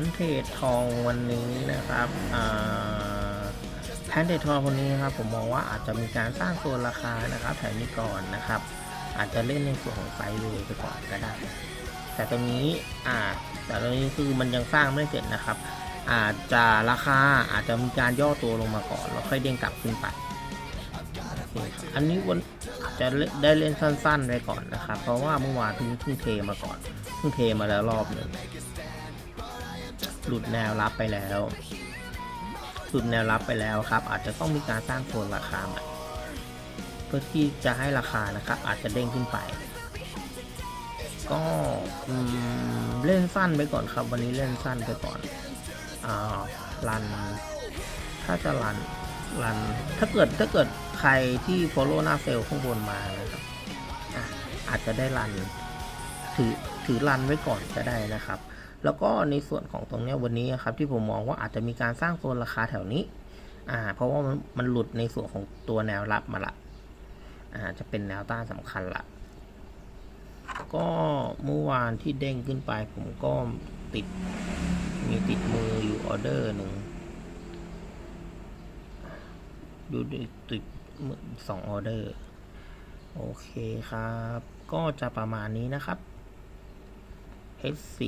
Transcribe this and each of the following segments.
นเทรดทองวันนี้นะครับแผนเทรดทองคนนี้นะครับผมมองว่าอาจจะมีการสร้างโซนราคานะครับแถวนี้ก่อนนะครับ อาจจะเล่นในส่วนของไซด์เวย์ไปก่อนก็ได้ แต่ตรงนี้อ่าแต่ตรงนี้คือมันยังสร้างไม่เสร็จนะครับ อาจจะราคาอาจจะมีการย่อตัวลงมาก่อนแล้วค่อยเด้งกลับขึ้นไปอันนี้วันอาจจะได้เล่นสั้นๆไปก่อนนะครับ เพราะว่าเมื่อวานพิ่งเพิ่งเทมาก่อนเพิ่งเทมาแล้วรอบหนึ่ง หลุดแนวรับไปแล้วหลุดแนวรับไปแล้วครับ อาจจะต้องมีการสร้างโซนราคาใหม่เพื่อที่จะให้ราคานะครับ อาจจะเด้งขึ้นไป ก็เล่นสั้นไปก่อนครับ วันนี้เล่นสั้นไปก่อนอ่ารัน ถ้าจะรันรัน ถ้าเกิดถ้าเกิดใครที่ follow หน้าเซลข้างบนมานะครับออาจจะได้รัน ถือถือรันไว้ก่อนก็ได้นะครับ แล้วก็ในส่วนของตรงนี้วันนี้ครับที่ผมมองว่าอาจจะมีการสร้างโซนราคาแถวนี้อ่าเพราะว่ามันมันหลุดในส่วนของตัวแนวรับมาละอ่าจะเป็นแนวต้านสำคัญละก็เมื่อวานที่เด้งขึ้นไป ผมก็ติดมีติดมืออยู่ออเดอร์หนึ่งดูติดสองออเดอร์ โอเคครับ ก็จะประมาณนี้นะครับ H4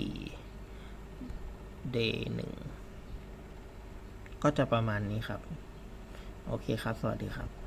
Day 1ก็จะประมาณนี้ครับ โอเคครับ สวัสดีครับ